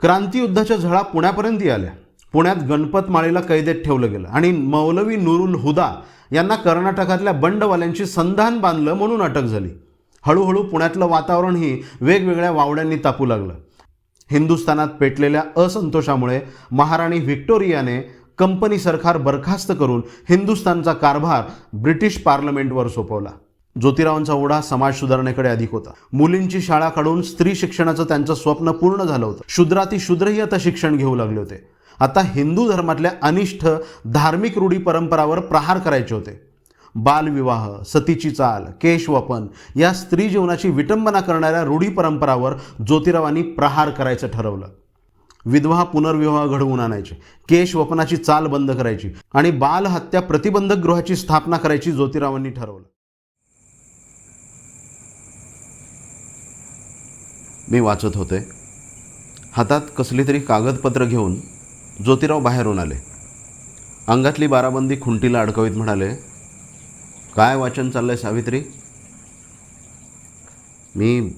क्रांतियुद्धाच्या झळा पुण्यापर्यंत आल्या. पुण्यात गणपत माळेला कैदेत ठेवलं गेलं आणि मौलवी नुरुल हुदा यांना कर्नाटकातल्या बंडवाल्यांची संधान बांधलं म्हणून अटक झाली. हळूहळू पुण्यातलं वातावरणही वेगवेगळ्या वावड्यांनी तापू लागलं. हिंदुस्थानात पेटलेल्या असंतोषामुळे महाराणी व्हिक्टोरियाने कंपनी सरकार बरखास्त करून हिंदुस्थानचा कारभार ब्रिटिश पार्लमेंटवर सोपवला. ज्योतिरावांचा ओढा समाज सुधारणेकडे अधिक होता. मुलींची शाळा काढून स्त्री शिक्षणाचं त्यांचं स्वप्न पूर्ण झालं होतं. शूद्राती शूद्रही आता शिक्षण घेऊ लागले होते. आता हिंदू धर्मातल्या अनिष्ठ धार्मिक रूढी परंपरावर प्रहार करायचे होते. बालविवाह सतीची चाल केशवपन या स्त्री जीवनाची विटंबना करणाऱ्या रूढी परंपरावर ज्योतिरावांनी प्रहार करायचं ठरवलं. विधवा पुनर्विवाह घडवून आणायचे केशवपनाची चाल बंद करायची आणि बालहत्या प्रतिबंधक गृहाची स्थापना करायची ज्योतिरावांनी ठरवलं. मी वाचत होते. हातात कसली तरी कागदपत्र घेऊन ज्योतिराव बाहेरून आले. अंगातली बाराबंदी खुंटीला अडकवीत म्हणाले काय वाचन चाललं आहे सावित्री? मी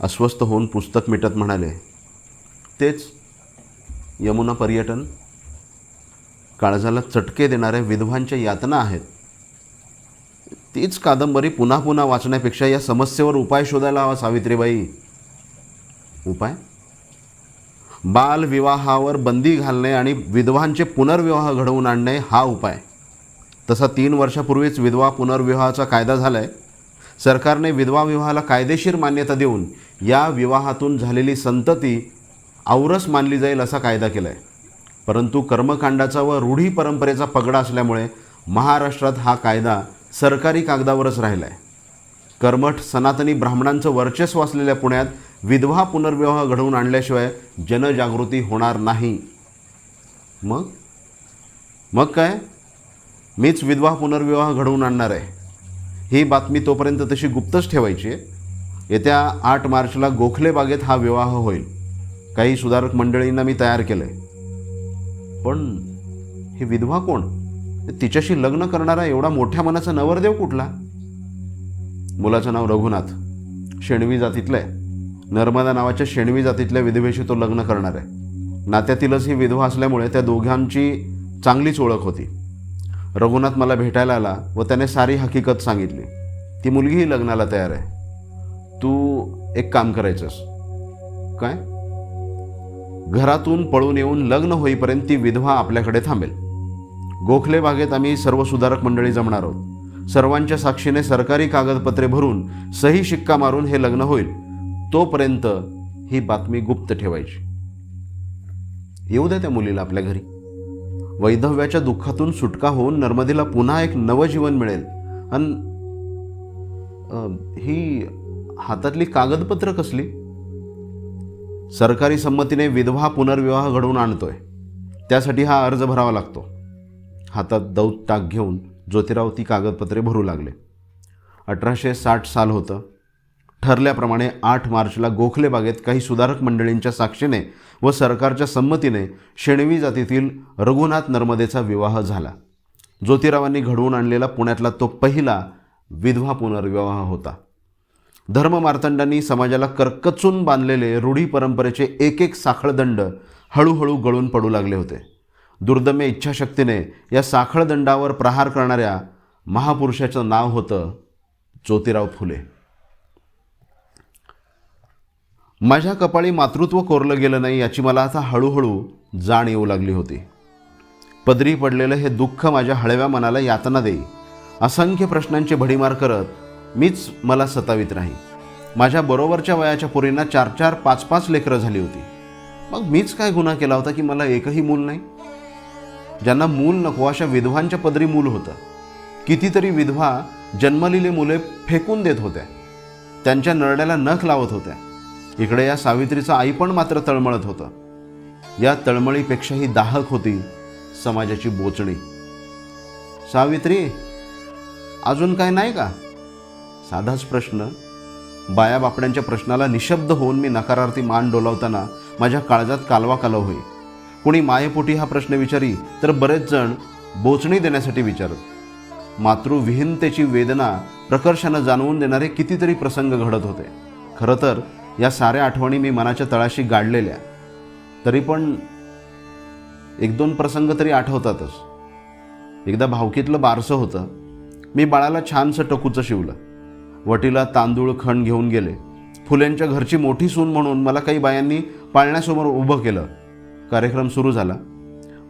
अस्वस्थ होऊन पुस्तक मिटत म्हणाले तेच यमुना पर्यटन. काळजाला चटके देणाऱ्या विधवांच्या यातना आहेत. तीच कादंबरी पुन्हा पुन्हा वाचण्यापेक्षा या समस्येवर उपाय शोधायला हवा सावित्रीबाई. उपाय? बालविवाहावर बंदी घालणे आणि विधवांचे पुनर्विवाह घडवून आणणे हा उपाय. तसा तीन वर्षापूर्वीच विधवा पुनर्विवाहाचा कायदा झाला आहे सरकारने विधवा विवाहाला कायदेशीर मान्यता देऊन या विवाहातून झालेली संतती औरस मानली जाईल असा कायदा केला आहे परंतु कर्मकांडाचा व रूढी परंपरेचा पगडा असल्यामुळे महाराष्ट्रात हा कायदा सरकारी कागदावरच राहिला आहे कर्मठ सनातनी ब्राह्मणांचं वर्चस्व असलेल्या पुण्यात विधवा पुनर्विवाह घडवून आणल्याशिवाय जनजागृती होणार नाही. मग? मग काय? मीच विधवा पुनर्विवाह घडवून आणणार आहे. ही बातमी तोपर्यंत तशी गुप्तच ठेवायची आहे. येत्या आठ मार्चला गोखले बागेत हा विवाह होईल. काही सुधारक मंडळींना मी तयार केलं आहे पण ही विधवा कोण? तिच्याशी लग्न करणारा एवढा मोठ्या मनाचा नवरदेव कुठला? मुलाचं नाव रघुनाथ. शेणवी जातीतलं आहे नर्मदा नावाच्या शेणवी जातीतल्या विधवेशी तो लग्न करणार आहे. नात्यातीलच ही विधवा असल्यामुळे त्या दोघांची चांगलीच ओळख होती. रघुनाथ मला भेटायला आला व त्याने सारी हकीकत सांगितली. ती मुलगीही लग्नाला तयार आहे. तू एक काम करायचंस. काय? घरातून पळून येऊन लग्न होईपर्यंत ती विधवा आपल्याकडे थांबेल. गोखले बागेत आम्ही सर्व सुधारक मंडळी जमणार आहोत. सर्वांच्या साक्षीने सरकारी कागदपत्रे भरून सही शिक्का मारून हे लग्न होईल. तोपर्यंत ही बातमी गुप्त ठेवायची. येऊ द्या त्या मुलीला आपल्या घरी. वैधव्याच्या दुःखातून सुटका होऊन नर्मदेला पुन्हा एक नवजीवन मिळेल. आणि ही हातातली कागदपत्र कसली? सरकारी संमतीने विधवा पुनर्विवाह घडवून आणतोय. त्यासाठी हा अर्ज भरावा लागतो. हातात दौत टाक घेऊन ज्योतिराव ती कागदपत्रे भरू लागले. अठराशे साठ साल होतं. ठरल्याप्रमाणे आठ मार्चला गोखले बागेत काही सुधारक मंडळींच्या साक्षीने व सरकारच्या संमतीने शेणवी जातीतील रघुनाथ नर्मदेचा विवाह झाला. ज्योतिरावांनी घडवून आणलेला पुण्यातला तो पहिला विधवा पुनर्विवाह होता. धर्ममार्तंडांनी समाजाला कर्कचून बांधलेले रूढी परंपरेचे एक एक साखळदंड हळूहळू गळून पडू लागले होते. दुर्दम्य इच्छाशक्तीने या साखळदंडावर प्रहार करणाऱ्या महापुरुषाचं नाव होतं ज्योतिराव फुले. माझ्या कपाळी मातृत्व कोरलं गेलं नाही याची मला आता हळूहळू जाण येऊ लागली होती. पदरी पडलेलं हे दुःख माझ्या हळव्या मनाला यातना देई. असंख्य प्रश्नांची भडीमार करत मीच मला सतावीत राही. माझ्या बरोबरच्या वयाच्या पुरींना चार चार पाच पाच लेकरं झाली होती. मग मीच काय गुन्हा केला होता की मला एकही मूल नाही? ज्यांना मूल नको अशा विधवांच्या पदरी मूल होतं. कितीतरी विधवा जन्मलेली मुले फेकून देत होत्या. त्यांच्या नरड्याला नख लावत होत्या. इकडे या सावित्रीचं आई पण मात्र तळमळत होतं. या तळमळीपेक्षाही दाहक होती समाजाची बोचणी. सावित्री अजून काय नाही का? साधाच प्रश्न. बाया बापड्यांच्या प्रश्नाला निशब्द होऊन मी नकारार्थी मान डोलावताना माझ्या काळजात कालवा कालव होई. कुणी मायेपोटी हा प्रश्न विचारी तर बरेच जण बोचणी देण्यासाठी विचारत. मातृविहीनतेची वेदना प्रकर्षानं जाणवून देणारे कितीतरी प्रसंग घडत होते. खरं तर या साऱ्या आठवणी मी मनाच्या तळाशी गाडलेल्या. तरी पण एक दोन प्रसंग तरी आठवतातच. एकदा भावकीतलं बारसं होतं. मी बाळाला छानसं टकूचं शिवलं. वटीला तांदूळ खण घेऊन गेले. फुल्यांच्या घरची मोठी सून म्हणून मला काही बायांनी पाळण्यासमोर उभं केलं. कार्यक्रम सुरू झाला.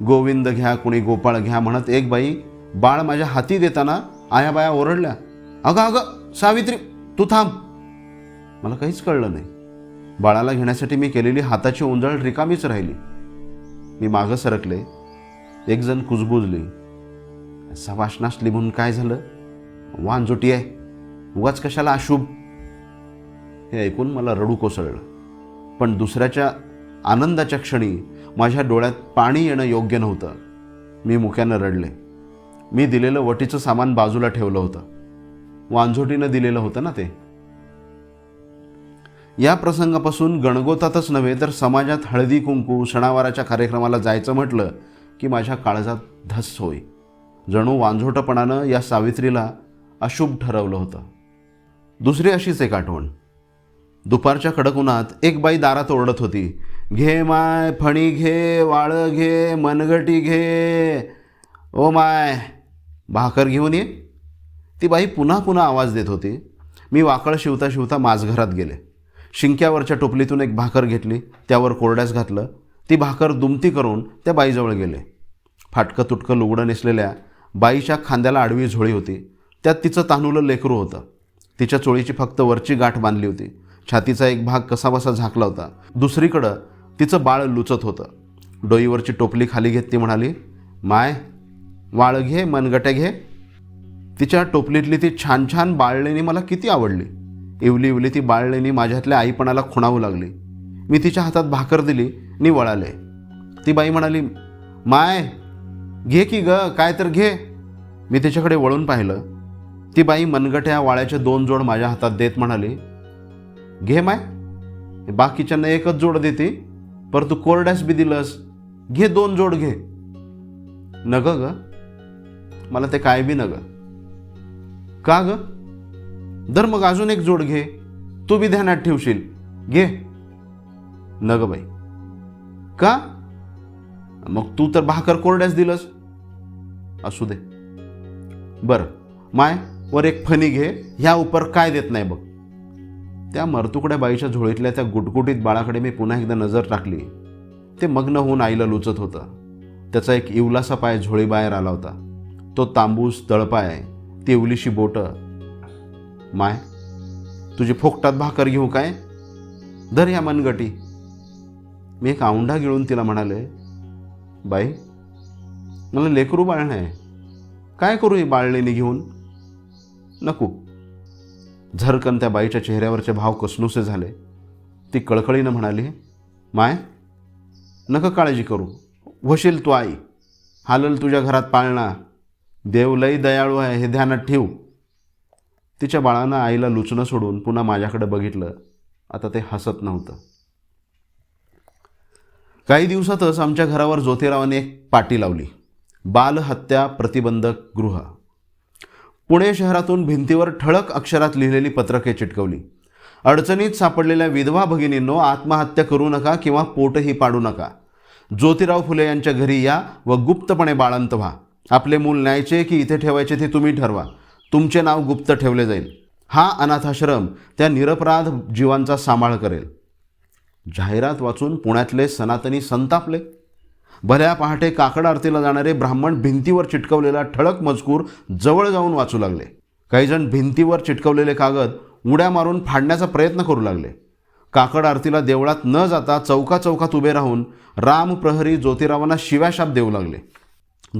गोविंद घ्या कुणी गोपाळ घ्या म्हणत एक बाई बाळ माझ्या हाती देताना आया बाया ओरडल्या अगं अगं सावित्री तू थांब. मला काहीच कळलं नाही. बाळाला घेण्यासाठी मी केलेली हाताची ओंजळ रिकामीच राहिली. मी मागं सरकले एकजण कुजबुजली. सवाश नसली म्हणून काय झालं? वानजोटी आहे. उगाच कशाला अशुभ? हे ऐकून मला रडू कोसळलं. पण दुसऱ्याच्या आनंदाच्या क्षणी माझ्या डोळ्यात पाणी येणं योग्य नव्हतं. मी मुक्यानं रडले. मी दिलेलं वटीचं सामान बाजूला ठेवलं होतं. वांझोटीनं दिलेलं होतं ना ते? या प्रसंगापासून गणगोतातच नव्हे तर समाजात हळदी कुंकू सणावाराच्या कार्यक्रमाला जायचं म्हटलं की माझ्या काळजात धस होय. जणू वांझोटपणानं या सावित्रीला अशुभ ठरवलं होतं. दुसरी अशीच एक आठवण. दुपारच्या कडक उन्हात एक बाई दारात ओरडत होती घे माय फणी घे वाळं घे मनगटी घे. ओ माय भाकर घेऊन ये. ती बाई पुन्हा पुन्हा आवाज देत होती. मी वाकळ शिवता शिवता माझघरात गेले. शिंक्यावरच्या टोपलीतून एक भाकर घेतली त्यावर कोरड्यास घातलं. ती भाकर दुमती करून त्या बाईजवळ गेले. फाटकं तुटकं लुगडं नेसलेल्या बाईच्या खांद्याला आडवी झोळी होती. त्यात तिचं तानुलं लेकरू होतं. तिच्या चोळीची फक्त वरची गाठ बांधली होती. छातीचा एक भाग कसाबसा झाकला होता. दुसरीकडं तिचं बाळ लुचत होतं. डोईवरची टोपली खाली घेत ती म्हणाली माय वाळ घे मनगट्या घे. तिच्या टोपलीतली ती छान छान बाळलेणी मला किती आवडली. इवली इवली ती बाळलेणी माझ्यातल्या आईपणाला खुणावू लागली. मी तिच्या हातात भाकर दिली नि वळाले. ती बाई म्हणाली माय घे की ग काय तर घे. मी तिच्याकडे वळून पाहिलं. ती बाई मनगट्या वाळ्याचे दोन जोड माझ्या हातात देत म्हणाली घे माय बाकीच्यांना एकच जोड देते पर तू कोरड्यास बी दिलंस. घे दोन जोड घे. नग ग? मला ते काय बी नग. का ग? दर मग अजून एक जोड घे. तू बी ध्यानात ठेवशील. घे. नग बाई. का? मग तू तर भाकर कोरड्यास दिलंस. असू दे. बरं. माय वर एक फणी घे. ह्या उपर काय देत नाही बघ. त्या मरतुकड्या बाईच्या झोळीतल्या त्या गुटगुटीत बाळाकडे मी पुन्हा एकदा नजर टाकली. ते मग्न होऊन आईला लुचत होतं. त्याचा एक इवलासा पाय झोळी बाहेर आला होता. तो तांबूस तळपाय तेवलीशी बोटं माय तुझी फोकटात भाकर घेऊ काय? धर ह्या मनगटी. मी एक औंढा गिळून तिला म्हणाले बाई मला लेकरू बाळणं आहे. काय करू ही बाळलेली घेऊन? नको. झरकन त्या बाईच्या चेहऱ्यावरचे भाव कसनुसे झाले. ती कळकळीनं म्हणाली माय नका काळजी करू. वशील तू आई. हालल तुझ्या घरात पाळणा. देव लई दयाळू आहे हे ध्यानात ठेव. तिच्या बाळानं आईला लुचणं सोडून पुन्हा माझ्याकडे बघितलं. आता ते हसत नव्हतं. काही दिवसातच आमच्या घरावर ज्योतिरावाने एक पाटी लावली. बालहत्या प्रतिबंधक गृह. पुणे शहरातून भिंतीवर ठळक अक्षरात लिहिलेली पत्रके चिटकवली. अडचणीत सापडलेल्या विधवा भगिनींनो आत्महत्या करू नका किंवा पोटही पाडू नका. ज्योतिराव फुले यांच्या घरी या व गुप्तपणे बाळंत व्हा. आपले मूल न्यायचे की इथे ठेवायचे ते तुम्ही ठरवा. तुमचे नाव गुप्त ठेवले जाईल. हा अनाथाश्रम त्या निरपराध जीवांचा सांभाळ करेल. जाहिरात वाचून पुण्यातले सनातनी संतापले. भल्या पहाटे काकड आरतीला जाणारे ब्राह्मण भिंतीवर चिटकवलेला ठळक मजकूर जवळ जाऊन वाचू लागले. काही जण भिंतीवर चिटकवलेले कागद उड्या मारून फाडण्याचा प्रयत्न करू लागले. काकड आरतीला देवळात न जाता चौका चौकात उभे राहून राम प्रहरी ज्योतिरावांना शिव्याशाप देऊ लागले.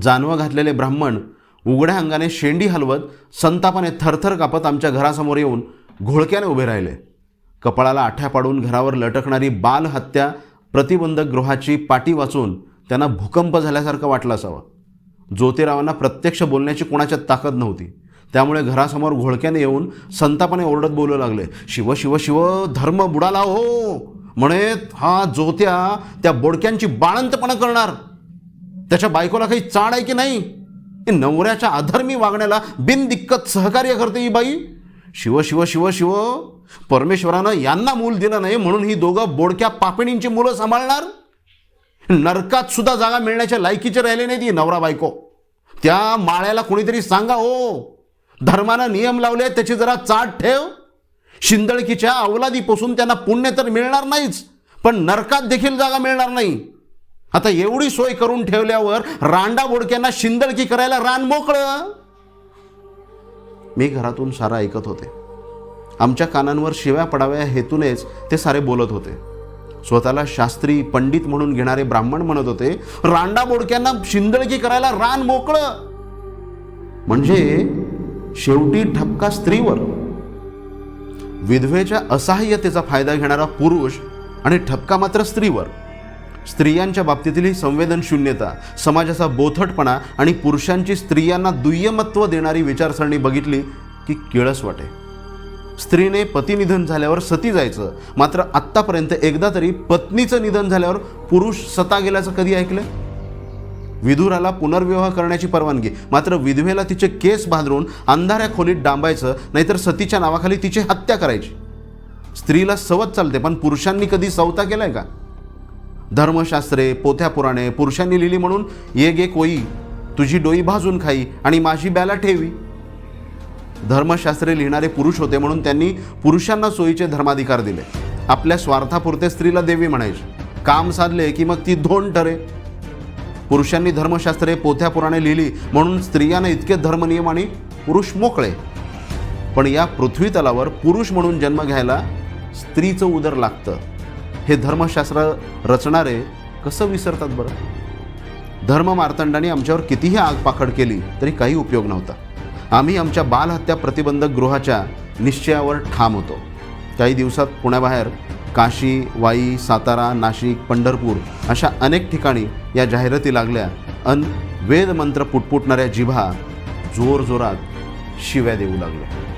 जानवं घातलेले ब्राह्मण उघड्या अंगाने शेंडी हलवत संतापाने थरथर कापत आमच्या घरासमोर येऊन घोळक्याने उभे राहिले. कपाळाला आठ्या पाडून घरावर लटकणारी बालहत्या प्रतिबंधक गृहाची पाटी वाचून त्यांना भूकंप झाल्यासारखं वाटलं असावं. ज्योतिरावांना प्रत्यक्ष बोलण्याची कोणाच्यात ताकद नव्हती. त्यामुळे घरासमोर घोळक्याने येऊन संतापाने ओरडत बोलू लागले. शिव शिव शिव धर्म बुडाला हो! म्हणे हा जोत्या त्या बोडक्यांची बाळंतपणा करणार. त्याच्या बायकोला काही चाड आहे की नाही? नवऱ्याच्या अधर्मी वागण्याला बिनदिक्कत सहकार्य करते ही बाई. शिव शिव शिव शिव. परमेश्वरानं यांना मूल दिलं नाही म्हणून ही दोघं बोडक्या पापिणींची मुलं सांभाळणार. नरकात सुद्धा जागा मिळण्याच्या लायकीचे राहिले नाही ती नवरा बायको. त्या माळ्याला कोणीतरी सांगा हो धर्मानं नियम लावले त्याची जरा चाट ठेव. शिंदळकीच्या अवलादीपासून त्यांना पुण्य तर मिळणार नाहीच पण नरकात देखील जागा मिळणार नाही. आता एवढी सोय करून ठेवल्यावर रांडा बोडक्यांना शिंदळकी करायला रान मोकळं? मी घरातून सारा ऐकत होते. आमच्या कानांवर शिव्या पडाव्या हेतूनेच ते सारे बोलत होते. स्वतःला शास्त्री पंडित म्हणून घेणारे ब्राह्मण म्हणत होते रांडा बोडक्यांना शिंदळकी करायला रान मोकळं? म्हणजे शेवटी ठपका स्त्रीवर. विधवेच्या असहाय्यतेचा फायदा घेणारा पुरुष आणि ठपका मात्र स्त्रीवर. स्त्रियांच्या बाबतीतील ही संवेदनशून्यता समाजाचा बोथटपणा आणि पुरुषांची स्त्रियांना दुय्यमत्व देणारी विचारसरणी बघितली की किळस वाटे. स्त्रीने पतिनिधन झाल्यावर सती जायचं मात्र आत्तापर्यंत एकदा तरी पत्नीचं निधन झाल्यावर पुरुष सता गेल्याचं कधी ऐकलं? विधुराला पुनर्विवाह करण्याची परवानगी मात्र विधवेला तिचे केस भादरून अंधाऱ्या खोलीत डांबायचं नाहीतर सतीच्या नावाखाली तिची हत्या करायची. स्त्रीला सवत चालते पण पुरुषांनी कधी सवता केलाय का? धर्मशास्त्रे पोथ्या पुराणे पुरुषांनी लिहिली म्हणून ये गे कोई तुझी डोई भाजून खाई आणि माझी बॅला ठेवी. धर्मशास्त्रे लिहिणारे पुरुष होते म्हणून त्यांनी पुरुषांना सोयीचे धर्माधिकार दिले. आपल्या स्वार्थापुरते स्त्रीला देवी म्हणायचे. काम साधले की मग ती धोंड ठरे. पुरुषांनी धर्मशास्त्रे पोथ्या पुराणे लिहिली म्हणून स्त्रियांना इतके धर्मनियम आणि पुरुष मोकळे. पण या पृथ्वी तलावर पुरुष म्हणून जन्म घ्यायला स्त्रीचं उदर लागतं. हे धर्मशास्त्र रचणारे कसं विसरतात बरं? धर्म मार्तंडाने आमच्यावर कितीही आगपाखड केली तरी काही उपयोग नव्हता. आम्ही आमच्या बालहत्या प्रतिबंधक गृहाच्या निश्चयावर ठाम होतो. काही दिवसात पुण्याबाहेर काशी वाई सातारा नाशिक पंढरपूर अशा अनेक ठिकाणी या जाहिराती लागल्या अन वेदमंत्र पुटपुटणाऱ्या जिभा जोरजोरात शिव्या देऊ लागल्या.